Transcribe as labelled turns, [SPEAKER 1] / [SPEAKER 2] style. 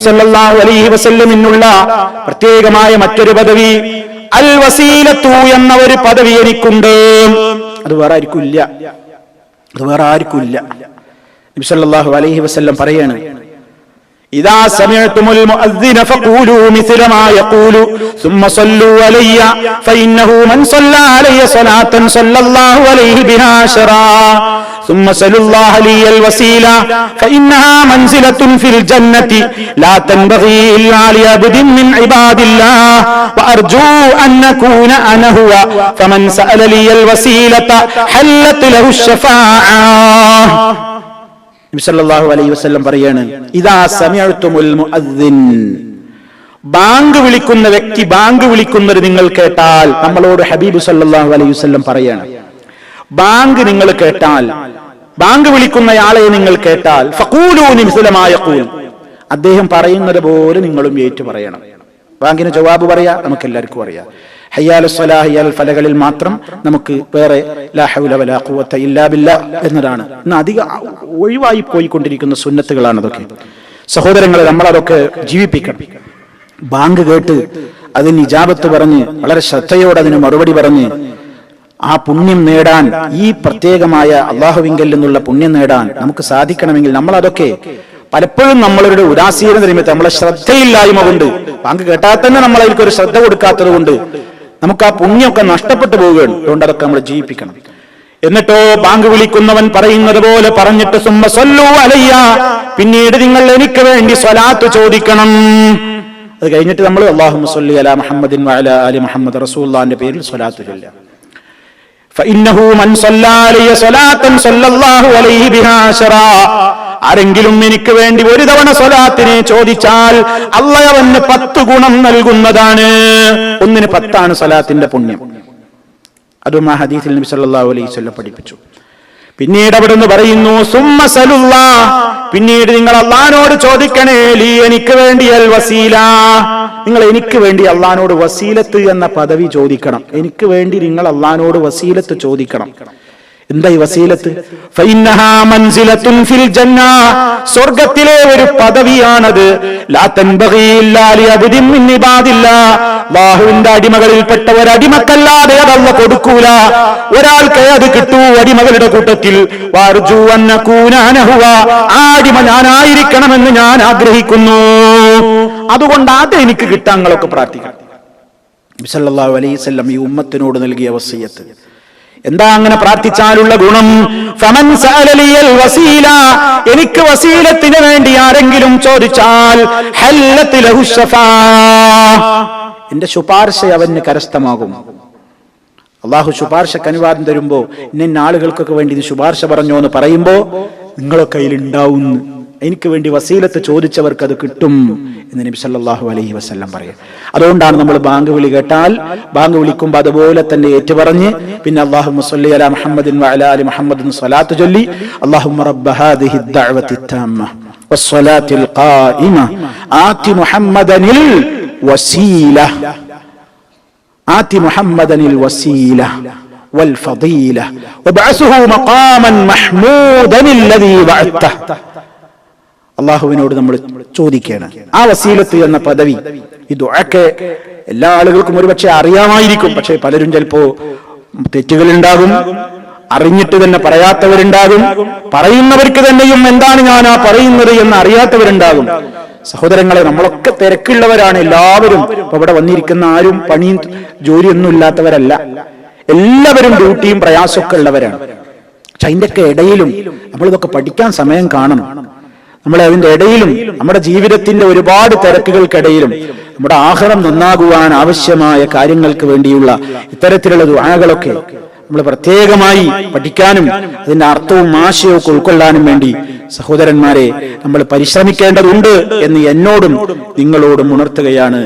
[SPEAKER 1] സല്ലല്ലാഹു അലൈഹി വസല്ലമിനുള്ള പ്രത്യേകമായ മറ്റൊരു പദവി അൽ വസീലത്തു എന്ന ഒരു പദവി എനിക്കുണ്ട് അത് വേറെ ആർക്കും ഇല്ല അത് വേറെ ആർക്കും ഇല്ല നബി സല്ലല്ലാഹു അലൈഹി വസല്ലം പറയാണ് إذا سمعتم المؤذن فقولوا مثل ما يقول ثم صلوا علي فإنه من صلى علي صلاة صلى الله عليه بها عشرا ثم سلوا الله لي الوسيلة فإنها منزلة في الجنة لا تنبغي إلا لعبد من عباد الله وأرجو أن نكون أنا هو فمن سأل لي الوسيلة حلت له الشفاعة നബി സല്ലല്ലാഹു അലൈഹി വസല്ലം പറയാണ് ഇദാ സമിഅ്തുമുൽ മുഅദ്ദിൻ ബാങ്ക് വിളിക്കുന്ന വ്യക്തി ബാങ്ക് വിളിക്കുന്നത് നിങ്ങൾ കേട്ടാൽ നമ്മളോട് ഹബീബ് സല്ലല്ലാഹു അലൈഹി വസല്ലം പറയാണ് ബാങ്ക് നിങ്ങൾ കേട്ടാൽ ബാങ്ക് വിളിക്കുന്നയാളെ നിങ്ങൾ കേട്ടാൽ ഫഖൂലൂ നിമിസലമായ ഖൂൽ അദ്ദേഹം പറയുന്നത് പോലെ നിങ്ങളും ഏറ്റു പറയണം. ബാങ്കിന് ജവാബ് പറയാ നമുക്ക് എല്ലാവർക്കും അറിയാം. ഹയ്യാൽ സ്വലാഹിയാൽ ഫലകളിൽ മാത്രം നമുക്ക് വേറെ ഇല്ലാ എന്നതാണ്. ഇന്ന് അധികം ഒഴിവായി പോയിക്കൊണ്ടിരിക്കുന്ന സുന്നത്തുകളാണ് അതൊക്കെ. സഹോദരങ്ങളെ നമ്മൾ അതൊക്കെ ജീവിപ്പിക്കണം. ബാങ്ക് കേട്ട് അതിന് ഇജാബത്ത് പറഞ്ഞ് വളരെ ശ്രദ്ധയോടെ അതിന് മറുപടി പറഞ്ഞ് ആ പുണ്യം നേടാൻ ഈ പ്രത്യേകമായ അള്ളാഹുവിങ്കൽ നിന്നുള്ള പുണ്യം നേടാൻ നമുക്ക് സാധിക്കണമെങ്കിൽ നമ്മൾ അതൊക്കെ പലപ്പോഴും നമ്മളുടെ ഉദാസീന നിമിത്തം നമ്മളെ ശ്രദ്ധയില്ലായ്മ കൊണ്ട് പങ്ക് കേട്ടാൽ തന്നെ നമ്മൾ ഒരു ശ്രദ്ധ കൊടുക്കാത്തത് കൊണ്ട് നമുക്ക് ആ പുണ്യമൊക്കെ നഷ്ടപ്പെട്ടു പോവുകയാണ്. അതുകൊണ്ട് അതൊക്കെ നമ്മൾ ജീവിപ്പിക്കണം. എന്നിട്ടോ ബാങ്ക് വിളിക്കുന്നവൻ പറയുന്നത് പോലെ പറഞ്ഞിട്ട് സുമ്മ സൊല്ലു അലയ്യ പിന്നീട് നിങ്ങൾ എനിക്ക് വേണ്ടി സ്വലാത്ത് ചോദിക്കണം. അത് കഴിഞ്ഞിട്ട് നമ്മൾ അള്ളാഹു സല്ലി അല മുഹമ്മദിൻ വഅല അലി മുഹമ്മദ് റസൂല്ലാന്റെ പേരിൽ സ്വലാത്ത് ചൊല്ലാം ആരെങ്കിലും എനിക്ക് വേണ്ടി ഒരു തവണ സ്വലാത്തിനെ ചോദിച്ചാൽ അള്ളവന് പത്ത് ഗുണം നൽകുന്നതാണ്. ഒന്നിന് പത്താണ് സ്വലാത്തിന്റെ പുണ്യം. അതും ആ ഹദീസിൽ നബി സല്ലല്ലാഹു അലൈഹി പഠിപ്പിച്ചു. പിന്നീട് അവിടുന്ന് പറയുന്നു സുമ്മസലുള്ള പിന്നീട് നിങ്ങൾ അള്ളഹാനോട് ചോദിക്കണേ ലീ എനിക്ക് വേണ്ടി അൽ വസീല. നിങ്ങൾ എനിക്ക് വേണ്ടി അള്ളഹാനോട് വസീലത്ത് എന്ന പദവി ചോദിക്കണം. എനിക്ക് വേണ്ടി നിങ്ങൾ അള്ളഹാനോട് വസീലത്ത് ചോദിക്കണം. എന്താ ഈ വസീലത്ത്? സ്വർഗത്തിലെ ഒരു പദവിയാണത്. ബാഹുവിന്റെ അടിമകളിൽപ്പെട്ട ഒരു അടിമക്കല്ലാതെ അത് കൊടുക്കൂല. ഒരാൾക്ക് അത് കിട്ടൂ അടിമകളുടെ കൂട്ടത്തിൽ. ആ അടിമ ഞാനായിരിക്കണമെന്ന് ഞാൻ ആഗ്രഹിക്കുന്നു. അതുകൊണ്ട് അത് എനിക്ക് കിട്ടാങ്ങളൊക്കെ പ്രാർത്ഥിക്കാം അലൈഹി വസല്ലം ഈ ഉമ്മത്തിനോട് നൽകിയ വസിയത്ത്. എന്താ അങ്ങനെ പ്രാർത്ഥിച്ചാലുള്ള ഗുണം? ഫമൻ വസീല. എനിക്ക് വസീലത്തിന് വേണ്ടി ആരെങ്കിലും ചോദിച്ചാൽ ലഹു എന്റെ ശുപാർശ അവന് കരസ്ഥമാകും. അള്ളാഹു ശുപാർശക്ക് അനുവാദം തരുമ്പോ ഇന്ന ആളുകൾക്കൊക്കെ വേണ്ടി ശുപാർശ പറഞ്ഞോ എന്ന് പറയുമ്പോ നിങ്ങളൊക്കെ കയ്യിലുണ്ടാവുന്നു എനിക്ക് വേണ്ടി വസീലത്ത് ചോദിച്ചവർക്ക് അത് കിട്ടും എന്ന് നബി സല്ലല്ലാഹു അലൈഹി വസല്ലം പറയും അതുകൊണ്ടാണ് നമ്മൾ ബാങ്ക് വിളി കേട്ടാൽ ബാങ്ക് വിളിക്കുമ്പോൾ അതുപോലെ തന്നെ ഏറ്റുപറഞ്ഞ് പിന്നെ അള്ളാഹു മുസല്ലി അല മുഹമ്മദിൻ വഅല അലി മുഹമ്മദിൻ സ്വലാത്ത് ചൊല്ലി അള്ളാഹു റബ്ബ ഹാദിഹി ദഅവത്തി التامة والصلاة القائمة آت محمدا الوسيلة آت محمدا الوسيلة والفضيلة وابعثه مقاما محمودا الذي بعثته അള്ളാഹുവിനോട് നമ്മൾ ചോദിക്കുകയാണ്. ആ വസീലത്ത് എന്ന പദവി ഈ ദുആക്ക് എല്ലാ ആളുകൾക്കും ഒരുപക്ഷെ അറിയാമായിരിക്കും. പക്ഷെ പലരും ചിലപ്പോ തെറ്റുകൾ ഉണ്ടാകും അറിഞ്ഞിട്ട് തന്നെ പറയാത്തവരുണ്ടാകും പറയുന്നവർക്ക് തന്നെയും എന്താണ് ഞാൻ ആ പറയുന്നത് എന്ന് അറിയാത്തവരുണ്ടാകും. സഹോദരങ്ങളെ നമ്മളൊക്കെ തിരക്കുള്ളവരാണ് എല്ലാവരും. ഇപ്പൊ ഇവിടെ വന്നിരിക്കുന്ന ആരും പണിയും ജോലിയൊന്നും ഇല്ലാത്തവരല്ല. എല്ലാവരും ഡ്യൂട്ടിയും പ്രയാസമൊക്കെ ഉള്ളവരാണ്. പക്ഷെ അതിന്റെയൊക്കെ ഇടയിലും നമ്മളിതൊക്കെ പഠിക്കാൻ സമയം കാണണം. നമ്മൾ അതിന്റെ ഇടയിലും നമ്മുടെ ജീവിതത്തിന്റെ ഒരുപാട് തിരക്കുകൾക്കിടയിലും നമ്മുടെ ആഹാരം നന്നാകുവാൻ ആവശ്യമായ കാര്യങ്ങൾക്ക് വേണ്ടിയുള്ള ഇത്തരത്തിലുള്ള ദുആകളൊക്കെ നമ്മൾ പ്രത്യേകമായി പഠിക്കാനും അതിന്റെ അർത്ഥവും ആശയവും ഉൾക്കൊള്ളാനും വേണ്ടി സഹോദരന്മാരെ നമ്മൾ പരിശ്രമിക്കേണ്ടതുണ്ട് എന്ന് എന്നോടും നിങ്ങളോടും ഉണർത്തുകയാണ്.